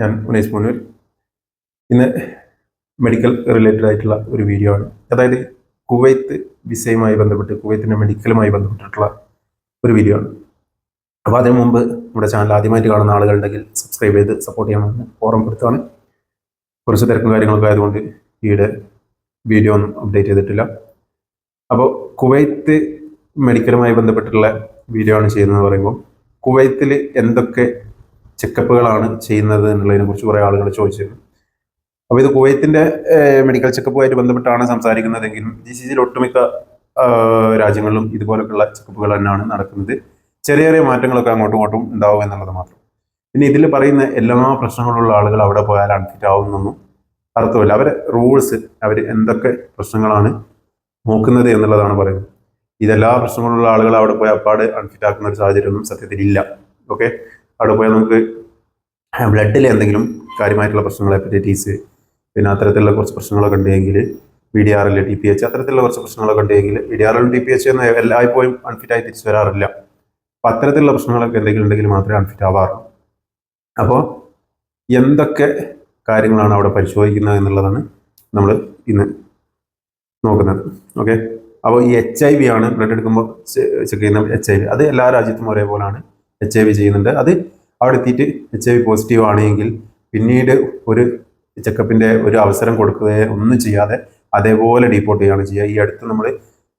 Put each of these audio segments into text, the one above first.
ഞാൻ ഉനേഷ് മുനൂർ ഇന്ന് medical related ആയിട്ടുള്ള ഒരു വീഡിയോ ആണ്. അതായത് കുവൈത്ത് വിസയുമായി ബന്ധപ്പെട്ട് കുവൈത്തിന്റെ മെഡിക്കലുമായി ബന്ധപ്പെട്ടിട്ടുള്ള ഒരു വീഡിയോ ആണ്. അപ്പോൾ അതിനു മുമ്പ് നമ്മുടെ ചാനൽ ആദ്യമായിട്ട് കാണുന്ന ആളുകളുണ്ടെങ്കിൽ സബ്സ്ക്രൈബ് ചെയ്ത് സപ്പോർട്ട് ചെയ്യണമെന്ന് ഓർമ്മപ്പെടുത്താണ് കുറച്ച് തിരക്കും കാര്യങ്ങളൊക്കെ ആയതുകൊണ്ട് ഈയിടെ വീഡിയോ ഒന്നും അപ്ഡേറ്റ് ചെയ്തിട്ടില്ല. അപ്പോൾ കുവൈത്ത് മെഡിക്കലുമായി ബന്ധപ്പെട്ടിട്ടുള്ള വീഡിയോ ആണ് ചെയ്യുന്നതെന്ന് പറയുമ്പോൾ കുവൈത്തിൽ എന്തൊക്കെ ചെക്കപ്പുകളാണ് ചെയ്യുന്നത് എന്നുള്ളതിനെ കുറിച്ച് കുറേ ആളുകൾ ചോദിച്ചിരുന്നു. അപ്പോൾ ഇത് കുവൈത്തിന്റെ മെഡിക്കൽ ചെക്കപ്പുമായിട്ട് ബന്ധപ്പെട്ടാണ് സംസാരിക്കുന്നതെങ്കിലും ജി സി സിയിൽ ഒട്ടുമിക്ക രാജ്യങ്ങളിലും ഇതുപോലെയുള്ള ചെക്കപ്പുകൾ തന്നെയാണ് നടക്കുന്നത്. ചെറിയ ചെറിയ മാറ്റങ്ങളൊക്കെ അങ്ങോട്ടും ഇങ്ങോട്ടും ഉണ്ടാവും എന്നുള്ളത് മാത്രം. പിന്നെ ഇതിൽ പറയുന്ന എല്ലാ പ്രശ്നങ്ങളുള്ള ആളുകൾ അവിടെ പോയാൽ അൺഫിറ്റ് ആവുന്നൊന്നും അർത്ഥമില്ല. അവരെ റൂൾസ് അവർ എന്തൊക്കെ പ്രശ്നങ്ങളാണ് നോക്കുന്നത് എന്നുള്ളതാണ് പറയുന്നത്. ഇതെല്ലാ പ്രശ്നങ്ങളുള്ള ആളുകൾ അവിടെ പോയി അപ്പാട് അൺഫിറ്റ് ആക്കുന്ന ഒരു സാഹചര്യമൊന്നും സത്യത്തിൽ ഇല്ല. ഓക്കെ അവിടെ പോയാൽ നമുക്ക് ബ്ലഡിൽ എന്തെങ്കിലും കാര്യമായിട്ടുള്ള പ്രശ്നങ്ങൾ ഹെപ്പറ്റൈറ്റീസ് പിന്നെ അത്തരത്തിലുള്ള കുറച്ച് പ്രശ്നങ്ങളൊക്കെ ഉണ്ടെങ്കിൽ V D R L T P H അത്തരത്തിലുള്ള കുറച്ച് പ്രശ്നങ്ങളൊക്കെ ഉണ്ടെങ്കിൽ V D R L T P H എന്ന് എല്ലായ്പ്പോഴും അൺഫിറ്റായി തിരിച്ചു വരാറില്ല. അപ്പം അത്തരത്തിലുള്ള പ്രശ്നങ്ങളൊക്കെ എന്തെങ്കിലും ഉണ്ടെങ്കിൽ മാത്രമേ അൺഫിറ്റ് ആവാറുള്ളൂ. അപ്പോൾ എന്തൊക്കെ കാര്യങ്ങളാണ് അവിടെ പരിശോധിക്കുന്നത് എന്നുള്ളതാണ് നമ്മൾ ഇന്ന് നോക്കുന്നത്. ഓക്കെ അപ്പോൾ ഈ എച്ച് ഐ വി ആണ് ബ്ലഡ് എടുക്കുമ്പോൾ ചെക്ക് ചെയ്യുന്ന എച്ച് ഐ വി അത് എല്ലാ രാജ്യത്തും ഒരേപോലെയാണ് എച്ച് ഐ വി ചെയ്യുന്നുണ്ട്. അത് അവിടെ എത്തിയിട്ട് എച്ച് ഐ വി പോസിറ്റീവ് ആണെങ്കിൽ പിന്നീട് ഒരു ചെക്കപ്പിന്റെ ഒരു അവസരം കൊടുക്കുകയോ ഒന്നും ചെയ്യാതെ അതേപോലെ ഡീപ്പോർട്ട് ചെയ്യുകയാണ് ചെയ്യുക. ഈ അടുത്ത് നമ്മൾ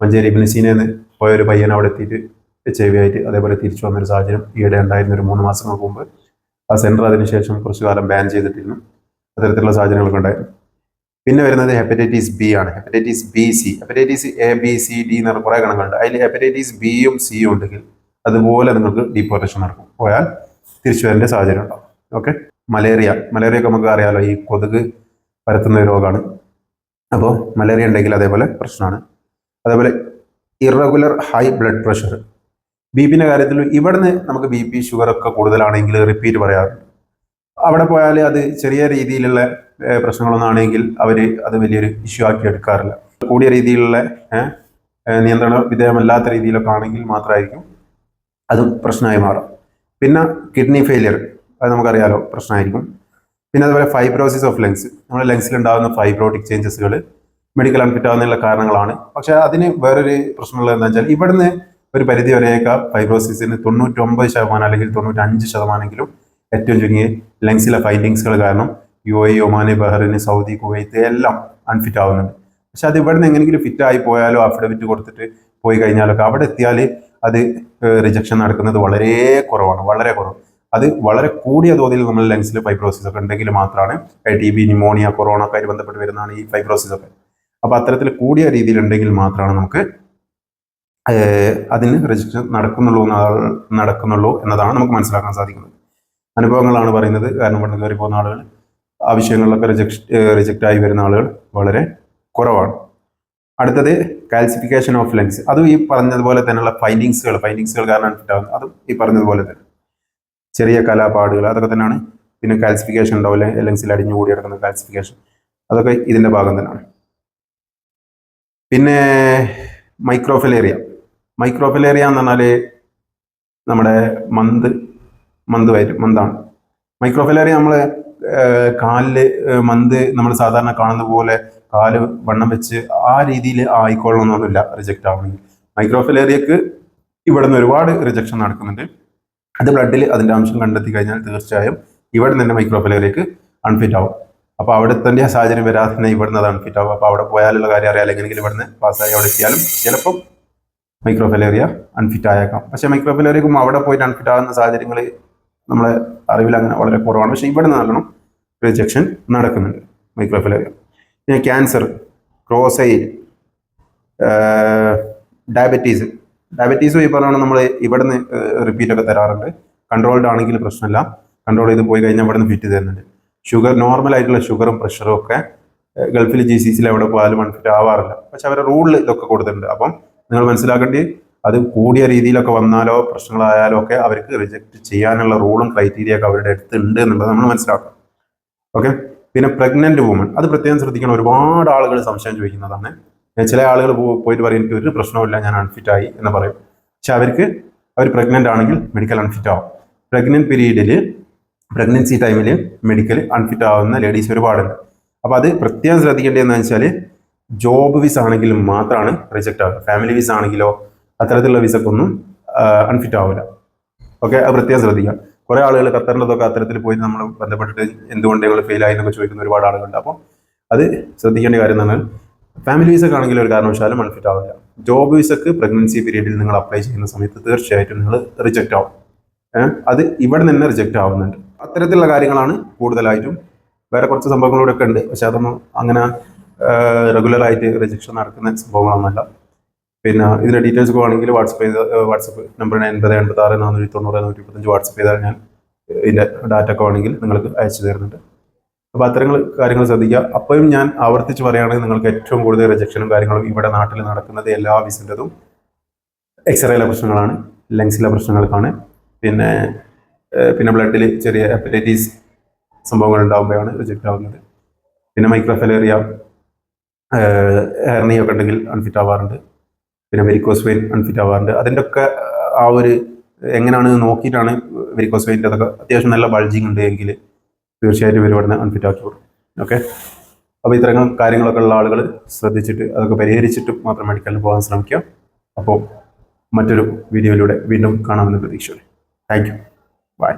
മഞ്ചേരി ബിനസീനെന്ന് പോയ ഒരു പയ്യൻ അവിടെ എത്തിയിട്ട് എച്ച് ഐ വി ആയിട്ട് അതേപോലെ തിരിച്ചു വന്നൊരു സാഹചര്യം ഈയിടെ ഉണ്ടായിരുന്ന ഒരു മൂന്ന് മാസങ്ങൾക്ക് മുമ്പ്. ആ സെന്റർ അതിനുശേഷം കുറച്ചു കാലം ബാൻ ചെയ്തിട്ടിരുന്നു. അത്തരത്തിലുള്ള സാഹചര്യങ്ങളൊക്കെ ഉണ്ടായിരുന്നു. പിന്നെ വരുന്നത് ഹെപ്പറ്റൈറ്റിസ് ബി ആണ്. Hepatitis B C hepatitis A B C D എന്ന് പറഞ്ഞ കുറേ കണക്കുണ്ട് അതിൽ ഹെപ്പറ്റൈറ്റിസ് ബിയും സിയും ഉണ്ടെങ്കിൽ അതുപോലെ നിങ്ങൾക്ക് ഡീപ്പോർട്ടേഷൻ നടക്കും. പോയാൽ തിരിച്ചു വരേണ്ട സാഹചര്യം ഉണ്ടാവും. Okay malaria. മലേറിയ ഒക്കെ നമുക്ക് അറിയാലോ ഈ കൊതുക് പരത്തുന്ന ഒരു രോഗമാണ്. അപ്പോൾ മലേറിയ ഉണ്ടെങ്കിൽ അതേപോലെ പ്രശ്നമാണ്. അതേപോലെ irregular high blood pressure B പിന്റെ കാര്യത്തിൽ ഇവിടുന്ന് നമുക്ക് ബി പി ഷുഗർ ഒക്കെ കൂടുതലാണെങ്കിൽ റിപ്പീറ്റ് പറയാറുണ്ട് അവിടെ പോയാൽ അത് ചെറിയ രീതിയിലുള്ള പ്രശ്നങ്ങളൊന്നും ആണെങ്കിൽ അവർ അത് വലിയൊരു ഇഷ്യൂ ആക്കി എടുക്കാറില്ല. കൂടിയ രീതിയിലുള്ള നിയന്ത്രണ വിധേയമല്ലാത്ത രീതിയിലൊക്കെ ആണെങ്കിൽ മാത്രമായിരിക്കും അതും പ്രശ്നമായി മാറും പിന്നെ കിഡ്നി ഫെയിലിയർ അത് നമുക്കറിയാലോ പ്രശ്നമായിരിക്കും. പിന്നെ അതുപോലെ ഫൈബ്രോസിസ് ഓഫ് ലങ്സ് നമ്മുടെ ലങ്സിൽ ഉണ്ടാകുന്ന ഫൈബ്രോട്ടിക് ചേഞ്ചസുകൾ മെഡിക്കൽ അൺഫിറ്റ് ആവുന്നതിനുള്ള കാരണങ്ങളാണ്. പക്ഷെ അതിന് വേറൊരു പ്രശ്നമുള്ളത് എന്താ വെച്ചാൽ ഇവിടുന്ന് ഒരു പരിധി വരെയൊക്കെ ഫൈബ്രോസിസിന് തൊണ്ണൂറ്റൊമ്പത് ശതമാനം അല്ലെങ്കിൽ തൊണ്ണൂറ്റഞ്ച് ശതമാനമെങ്കിലും ഏറ്റവും ചുരുങ്ങിയ ലങ്സിലെ ഫൈൻഡിങ്സുകൾ കാരണം U A Oman Bahrain Saudi Kuwait എല്ലാം അൺഫിറ്റ് ആവുന്നുണ്ട്. പക്ഷെ അത് ഇവിടെ നിന്ന് എങ്ങനെയെങ്കിലും ഫിറ്റ് ആയി പോയാലോ അഫിഡവിറ്റ് കൊടുത്തിട്ട് പോയി കഴിഞ്ഞാലൊക്കെ അവിടെ എത്തിയാൽ അത് റിജക്ഷൻ നടക്കുന്നത് വളരെ കുറവാണ് വളരെ കുറവ്. അത് വളരെ കൂടിയ തോതിൽ നമ്മൾ ലങ്സിൽ ഫൈബ്രോസിസ് ഒക്കെ ഉണ്ടെങ്കിൽ മാത്രമാണ് ടി ബി ന്യൂമോണിയ കൊറോണ ഒക്കെ ആയിട്ട് ബന്ധപ്പെട്ട് വരുന്നതാണ് ഈ ഫൈബ്രോസിസ് ഒക്കെ. അപ്പോൾ അത്തരത്തിൽ കൂടിയ രീതിയിൽ ഉണ്ടെങ്കിൽ മാത്രമാണ് നമുക്ക് അതിന് റിജക്ഷൻ നടക്കുന്നുള്ളൂ നടക്കുന്നുള്ളൂ എന്നതാണ് നമുക്ക് മനസ്സിലാക്കാൻ സാധിക്കുന്നത്. അനുഭവങ്ങളാണ് പറയുന്നത്. കാരണം ഇവിടെ കയറി പോകുന്ന ആളുകൾ ആവശ്യങ്ങളിലൊക്കെ റിജക്ട് റിജക്റ്റ് ആയി വരുന്ന ആളുകൾ വളരെ കുറവാണ്. അടുത്തത് കാൽസിഫിക്കേഷൻ ഓഫ് ലങ്സ് അതും ഈ പറഞ്ഞതുപോലെ തന്നെയുള്ള ഫൈൻഡിങ്സുകൾ ഫൈൻഡിങ്സുകൾ കാരണം ഉണ്ടാകുന്നത് അതും ഈ പറഞ്ഞതുപോലെ തന്നെ. ചെറിയ കലാപാടുകൾ അതൊക്കെ തന്നെയാണ്. പിന്നെ കാൽസിഫിക്കേഷൻ ഉണ്ടാവില്ല? ലങ്സിൽ അടിഞ്ഞു കൂടി കിടക്കുന്ന കാൽസിഫിക്കേഷൻ അതൊക്കെ ഇതിന്റെ ഭാഗം തന്നെയാണ്. പിന്നെ മൈക്രോഫിലേറിയ മൈക്രോഫിലേറിയ എന്ന് പറഞ്ഞാൽ നമ്മുടെ മന്ത് മന്ത് വരും മന്താണ്. മൈക്രോഫിലേറിയ നമ്മൾ കാലിൽ മന്ത് നമ്മൾ സാധാരണ കാണുന്ന പോലെ കാൽ വണ്ണം വെച്ച് ആ രീതിയിൽ ആയിക്കൊള്ളണമെന്നൊന്നുമില്ല റിജക്റ്റ് ആവണമെങ്കിൽ. മൈക്രോഫിലേറിയക്ക് ഇവിടെ നിന്ന് ഒരുപാട് റിജക്ഷൻ നടക്കുന്നുണ്ട്. അത് ബ്ലഡിൽ അതിന്റെ അംശം കണ്ടെത്തി കഴിഞ്ഞാൽ തീർച്ചയായും ഇവിടെ നിന്ന് തന്നെ മൈക്രോഫിലേറിയക്ക് അൺഫിറ്റ് ആവും. അപ്പോൾ അവിടെ തന്നെ ആ സാഹചര്യം വരാതെ തന്നെ ഇവിടുന്ന് അത് അൺഫിറ്റ് ആവും. അപ്പോൾ അവിടെ പോയാലുള്ള കാര്യം അറിയാം. അല്ലെങ്കിൽ ഇവിടുന്ന് പാസ്സായി അവിടെ എത്തിയാലും ചിലപ്പം മൈക്രോഫിലേറിയ അൺഫിറ്റ് ആയേക്കാം. പക്ഷേ മൈക്രോഫിലേറിയക്കും അവിടെ പോയിട്ട് അൺഫിറ്റ് ആകുന്ന സാഹചര്യങ്ങൾ നമ്മളെ അറിവിൽ അങ്ങനെ വളരെ കുറവാണ്. പക്ഷേ ഇവിടെ നിന്ന് നല്ലോണം റിജക്ഷൻ നടക്കുന്നുണ്ട് മൈക്രോഫിലേറിയ പിന്നെ ക്യാൻസർ ക്രോസൈൽ ഡയബറ്റീസ് ഡയബറ്റീസും ഈ പറഞ്ഞാൽ നമ്മൾ ഇവിടുന്ന് റിപ്പീറ്റ് ഒക്കെ തരാറുണ്ട്. കൺട്രോൾഡ് ആണെങ്കിൽ പ്രശ്നമില്ല. കൺട്രോൾ ചെയ്ത് പോയി കഴിഞ്ഞാൽ ഇവിടുന്ന് ഫിറ്റ് തരുന്നുണ്ട്. ഷുഗർ നോർമൽ ആയിട്ടുള്ള ഷുഗറും പ്രഷറും ഒക്കെ ഗൾഫിൽ ജി സി സിയിൽ എവിടെ പോയാലും അൺഫിറ്റ് ആവാറില്ല. പക്ഷെ അവരുടെ റൂളിൽ ഇതൊക്കെ കൊടുത്തിട്ടുണ്ട്. അപ്പം നിങ്ങൾ മനസ്സിലാക്കേണ്ടി അത് കൂടിയ രീതിയിലൊക്കെ വന്നാലോ പ്രശ്നങ്ങളായാലോ ഒക്കെ അവർക്ക് റിജക്റ്റ് ചെയ്യാനുള്ള റൂളും ക്രൈറ്റീരിയ ഒക്കെ അവരുടെ അടുത്തുണ്ട് എന്നുള്ളത് നമ്മൾ മനസ്സിലാക്കണം. ഓക്കെ പിന്നെ പ്രഗ്നന്റ് വുമൺ അത് പ്രത്യേകം ശ്രദ്ധിക്കണം. ഒരുപാട് ആളുകൾ സംശയം ചോദിക്കുന്നതാണ്. ചില ആളുകൾ പോയിട്ട് പറയും എനിക്ക് ഒരു പ്രശ്നവുമില്ല ഞാൻ അൺഫിറ്റ് ആയി എന്ന് പറയും. പക്ഷെ അവർക്ക് അവർ പ്രഗ്നന്റ് ആണെങ്കിൽ മെഡിക്കൽ അൺഫിറ്റ് ആവും. പ്രഗ്നന്റ് പീരീഡിൽ പ്രഗ്നൻസി ടൈമിൽ മെഡിക്കൽ അൺഫിറ്റ് ആവുന്ന ലേഡീസ് ഒരുപാടുണ്ട്. അപ്പോൾ അത് പ്രത്യേകം ശ്രദ്ധിക്കേണ്ടതെന്ന് വെച്ചാൽ ജോബ് വിസ ആണെങ്കിൽ മാത്രമാണ് റിജക്റ്റ് ആവുക. ഫാമിലി വിസ ആണെങ്കിലോ അത്തരത്തിലുള്ള വിസക്കൊന്നും അൺഫിറ്റ് ആവില്ല ഓക്കെ അത് പ്രത്യേകം ശ്രദ്ധിക്കുക. കുറേ ആളുകൾ ഖത്തറിന്റെതൊക്കെ അത്തരത്തിൽ പോയി നമ്മൾ ബന്ധപ്പെട്ടിട്ട് എന്തുകൊണ്ട് ഞങ്ങൾ ഫെയിൽ ആയി എന്നൊക്കെ ചോദിക്കുന്ന ഒരുപാട് ആളുകളുണ്ട്. അപ്പോൾ അത് ശ്രദ്ധിക്കേണ്ട കാര്യം എന്ന് പറഞ്ഞാൽ ഫാമിലി വിസക്ക് ആണെങ്കിൽ ഒരു കാരണവശാലും അൺഫിറ്റ് ആവില്ല. ജോബ് വിസക്ക് പ്രഗ്നൻസി പീരീഡിൽ നിങ്ങൾ അപ്ലൈ ചെയ്യുന്ന സമയത്ത് തീർച്ചയായിട്ടും നിങ്ങൾ റിജക്റ്റ് ആവും. അത് ഇവിടെ നിന്ന് റിജക്റ്റ് ആവുന്നുണ്ട്. അത്തരത്തിലുള്ള കാര്യങ്ങളാണ് കൂടുതലായിട്ടും വേറെ കുറച്ച് സംഭവങ്ങളൂടെ ഒക്കെ ഉണ്ട്. പക്ഷെ അതൊന്നും അങ്ങനെ റെഗുലറായിട്ട് റിജക്ഷൻ നടക്കുന്ന സംഭവങ്ങളൊന്നുമല്ല. പിന്നെ ഇതിന്റെ ഡീറ്റെയിൽസ് വേണമെങ്കിൽ വാട്സപ്പ് ചെയ്ത് വാട്സപ്പ് നമ്പർ എൺപത് എൺപത്തി ആറ് നാനൂറ്റി തൊണ്ണൂറ് നൂറ്റി മുപ്പത്തഞ്ച് വാട്സപ്പ് ചെയ്താൽ ഞാൻ ഇതിന്റെ ഡാറ്റ ഒക്കെ വേണമെങ്കിൽ നിങ്ങൾക്ക് അയച്ചു തരുന്നുണ്ട്. അപ്പോൾ അത്തരങ്ങൾ കാര്യങ്ങൾ ശ്രദ്ധിക്കുക. അപ്പോഴും ഞാൻ ആവർത്തിച്ച് പറയുകയാണെങ്കിൽ നിങ്ങൾക്ക് ഏറ്റവും കൂടുതൽ റിജക്ഷനും കാര്യങ്ങളും ഇവിടെ നാട്ടിൽ നടക്കുന്നത് എല്ലാ വിസിന്റെതും എക്സ്റേയിലെ പ്രശ്നങ്ങളാണ് ലങ്സിലെ പ്രശ്നങ്ങൾക്കാണ്. പിന്നെ പിന്നെ ബ്ലഡിൽ ചെറിയ ഹെപ്പറ്റൈറ്റീസ് സംഭവങ്ങൾ ഉണ്ടാകുമ്പോഴാണ് റിജക്റ്റ് ആവുന്നത്. പിന്നെ മൈക്രോഫലേറിയ ഹെർണിയൊക്കെ ഉണ്ടെങ്കിൽ അൺഫിറ്റ് ആവാറുണ്ട്. പിന്നെ വെരിക്കോസ് വെയിൻ അൺഫിറ്റ് ആവാറുണ്ട് അതിന്റെ ഒക്കെ ആ ഒരു എങ്ങനെയാണ് നോക്കിയിട്ടാണ് വെരിക്കോസ് വെയിന്റെ അതൊക്കെ അത്യാവശ്യം നല്ല ബൾജിങ് ഉണ്ട് എങ്കിൽ തീർച്ചയായിട്ടും ഇവിടുന്ന് അൺഫിറ്റ് ആക്കി കൊടുക്കും. ഓക്കെ അപ്പോൾ ഇത്തരം കാര്യങ്ങളൊക്കെ ഉള്ള ആളുകൾ ശ്രദ്ധിച്ചിട്ട് അതൊക്കെ പരിഹരിച്ചിട്ട് മാത്രം മെഡിക്കലിന് പോകാൻ ശ്രമിക്കുക. അപ്പോൾ മറ്റൊരു വീഡിയോയിലൂടെ വീണ്ടും കാണാമെന്ന് പ്രതീക്ഷയോടെ താങ്ക് യു ബൈ